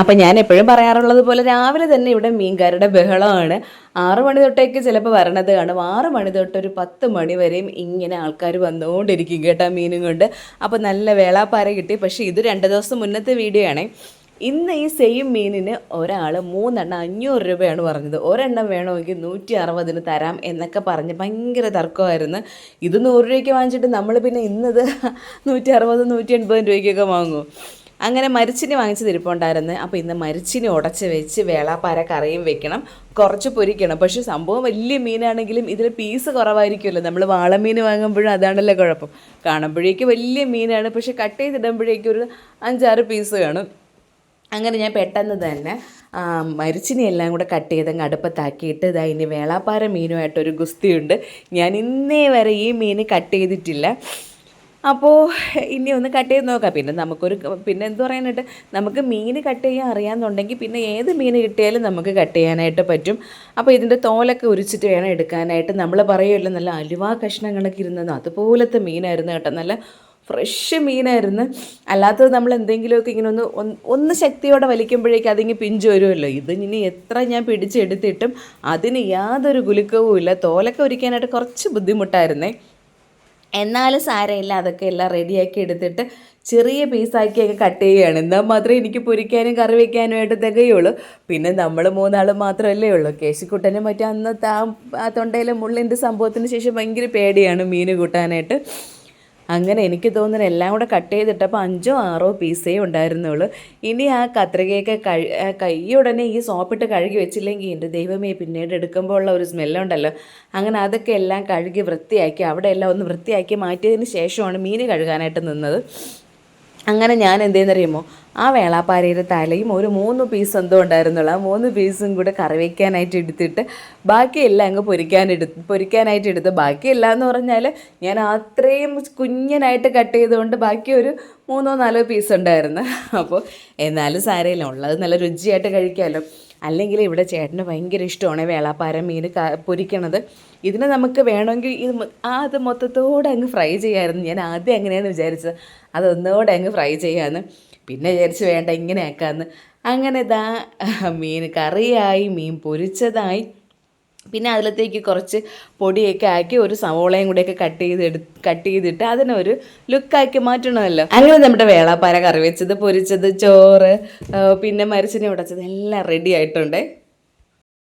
അപ്പം ഞാൻ എപ്പോഴും പറയാറുള്ളത് പോലെ രാവിലെ തന്നെ ഇവിടെ മീൻകാരുടെ ബഹളമാണ്. ആറു മണി തൊട്ടേക്ക് ചിലപ്പോൾ വരണത് കാണും. ആറു മണി തൊട്ട് ഒരു പത്ത് മണി വരെയും ഇങ്ങനെ ആൾക്കാർ വന്നുകൊണ്ടിരിക്കും കേട്ടോ മീനും കൊണ്ട്. അപ്പോൾ നല്ല വേളാപ്പാര കിട്ടി. പക്ഷേ ഇത് രണ്ട് ദിവസം മുന്നത്തെ വീഡിയോ ആണേ. ഇന്ന് ഈ സെയിം മീനിന് ഒരാൾ മൂന്നെണ്ണം അഞ്ഞൂറ് രൂപയാണ് പറഞ്ഞത്. ഒരെണ്ണം വേണമെങ്കിൽ നൂറ്റി അറുപതിന് തരാം എന്നൊക്കെ പറഞ്ഞ് ഭയങ്കര തർക്കമായിരുന്നു. ഇത് നൂറ് രൂപയ്ക്ക് വാങ്ങിച്ചിട്ട് നമ്മൾ പിന്നെ ഇന്നത് നൂറ്റി അറുപത് നൂറ്റി എൺപത് രൂപയ്ക്കൊക്കെ വാങ്ങും. അങ്ങനെ മരിച്ചിനി വാങ്ങിച്ച് തിരിപ്പുണ്ടായിരുന്നു. അപ്പോൾ ഇന്ന് മരിച്ചിനി ഉടച്ച് വെച്ച് വേളാപ്പാര കറിയും വെക്കണം. കുറച്ച് പൊരിക്കണം. പക്ഷേ സംഭവം വലിയ മീനാണെങ്കിലും ഇതിൽ പീസ് കുറവായിരിക്കുമല്ലോ. നമ്മൾ വാളമീൻ വാങ്ങുമ്പോഴും അതാണല്ലോ കുഴപ്പം. കാണുമ്പോഴേക്ക് വലിയ മീനാണ്. പക്ഷേ കട്ട് ചെയ്തിടുമ്പോഴേക്കും ഒരു അഞ്ചാറ് പീസ് കാണും. അങ്ങനെ ഞാൻ പെട്ടെന്ന് തന്നെ ആ, എല്ലാം കൂടെ കട്ട് ചെയ്തങ്ങ് അടുപ്പത്താക്കിയിട്ട് ഇതാ ഇനി വേളാപ്പാര മീനുമായിട്ടൊരു ഗുസ്തിയുണ്ട്. ഞാൻ ഇന്നേ വരെ ഈ മീൻ കട്ട് ചെയ്തിട്ടില്ല. അപ്പോൾ ഇനി ഒന്ന് കട്ട് ചെയ്ത് നോക്കാം. പിന്നെ നമുക്കൊരു പിന്നെ എന്ത് പറയാനായിട്ട് നമുക്ക് മീൻ കട്ട് ചെയ്യാൻ അറിയാമെന്നുണ്ടെങ്കിൽ പിന്നെ ഏത് മീൻ കിട്ടിയാലും നമുക്ക് കട്ട് ചെയ്യാനായിട്ട് പറ്റും. അപ്പോൾ ഇതിന്റെ തോലൊക്കെ ഉരിച്ചിട്ട് വേണം എടുക്കാനായിട്ട്. നമ്മൾ പറയുമല്ലോ നല്ല അലുവ കഷ്ണങ്ങളൊക്കെ ഇരുന്നത് അതുപോലത്തെ മീനായിരുന്നു കേട്ടോ. നല്ല ഫ്രഷ് മീനായിരുന്നു. അല്ലാത്തത് നമ്മൾ എന്തെങ്കിലുമൊക്കെ ഇങ്ങനെ ഒന്ന് ഒന്ന് ശക്തിയോടെ വലിക്കുമ്പോഴേക്കും അതിങ്ങ് പിഞ്ച് വരുമല്ലോ ഇത് ഇനി എത്ര ഞാൻ പിടിച്ചെടുത്തിട്ടും അതിന് യാതൊരു കുലുക്കവും ഇല്ല തോലൊക്കെ ഉരിക്കാനായിട്ട് കുറച്ച് ബുദ്ധിമുട്ടായിരുന്നേ. എന്നാലും സാരമില്ല അതൊക്കെ എല്ലാം റെഡിയാക്കി എടുത്തിട്ട് ചെറിയ പീസാക്കിയൊക്കെ കട്ട് ചെയ്യുകയാണ്. എന്നാൽ മാത്രമേ എനിക്ക് പൊരിക്കാനും കറി വയ്ക്കാനും ആയിട്ട് തികയുള്ളൂ. പിന്നെ നമ്മൾ മൂന്നാളും മാത്രമല്ലേ ഉള്ളൂ. കേശിക്കുട്ടനും മറ്റേ അന്ന് താ ആ തൊണ്ടയിലെ മുള്ളിന്റെ സംഭവത്തിന് ശേഷം ഭയങ്കര പേടിയാണ് മീൻ കൂട്ടാനായിട്ട്. അങ്ങനെ എനിക്ക് തോന്നുന്നു എല്ലാം കൂടെ കട്ട് ചെയ്തിട്ടപ്പോൾ അഞ്ചോ ആറോ പീസേ ഉണ്ടായിരുന്നുള്ളൂ. ഇനി ആ കത്രികയൊക്കെ കഴി ഉടനെ ഈ സോപ്പിട്ട് കഴുകി വെച്ചില്ലെങ്കിൽ എന്റെ ദൈവമേ പിന്നീട് എടുക്കുമ്പോൾ ഉള്ള ഒരു സ്മെല്ലുണ്ടല്ലോ അങ്ങനെ അതൊക്കെ എല്ലാം കഴുകി വൃത്തിയാക്കി അവിടെ എല്ലാം ഒന്ന് വൃത്തിയാക്കി മാറ്റിയതിന് ശേഷമാണ് മീൻ കഴുകാനായിട്ട് നിന്നത്. അങ്ങനെ ഞാൻ എന്തേന്നറിയുമോ? ആ വേളാപ്പാരയുടെ തലയും ഒരു മൂന്ന് പീസ് എന്തോ ഉണ്ടായിരുന്നുള്ളൂ. ആ മൂന്ന് പീസും കൂടെ കറി വയ്ക്കാനായിട്ട് എടുത്തിട്ട് ബാക്കിയെല്ലാം അങ്ങ് പൊരിക്കാനെടു പൊരിക്കാനായിട്ട് എടുത്ത് ബാക്കിയെല്ലാം എന്ന് പറഞ്ഞാൽ ഞാൻ അത്രയും കുഞ്ഞനായിട്ട് കട്ട് ചെയ്തുകൊണ്ട് ബാക്കി ഒരു മൂന്നോ നാലോ പീസ് ഉണ്ടായിരുന്നു. അപ്പോൾ എന്നാലും സാരയില്ല ഉള്ളത് നല്ല രുചിയായിട്ട് കഴിക്കാമല്ലോ അല്ലെങ്കിൽ ഇവിടെ ചേട്ടന് ഭയങ്കര ഇഷ്ടമാണ് വേളാപ്പാര മീൻ പൊരിക്കണത്. ഇതിന് നമുക്ക് വേണമെങ്കിൽ ഇത് ആ അത് മൊത്തത്തോടെ അങ്ങ് ഫ്രൈ ചെയ്യാമായിരുന്നു. ഞാൻ ആദ്യം അങ്ങനെയാണ് വിചാരിച്ചത്. അതൊന്നുകൂടെ അങ്ങ് ഫ്രൈ ചെയ്യാമെന്ന് പിന്നെ വിചാരിച്ച് വേണ്ട ഇങ്ങനെ ആക്കാമെന്ന് അങ്ങനെ ഇതാ മീൻ കറിയായി മീൻ പൊരിച്ചതായി. പിന്നെ അതിലത്തേക്ക് കുറച്ച് പൊടിയൊക്കെ ആക്കി ഒരു സവോളയും കൂടെയൊക്കെ കട്ട് ചെയ്ത് കട്ട് ചെയ്തിട്ട് അതിനൊരു ലുക്കാക്കി മാറ്റണമല്ലോ. അങ്ങനെ നമ്മുടെ വേളാപ്പാര കറി വെച്ചത് പൊരിച്ചത് ചോറ് പിന്നെ മരിച്ചിനെ ഉടച്ചത് എല്ലാം റെഡി ആയിട്ടുണ്ട്.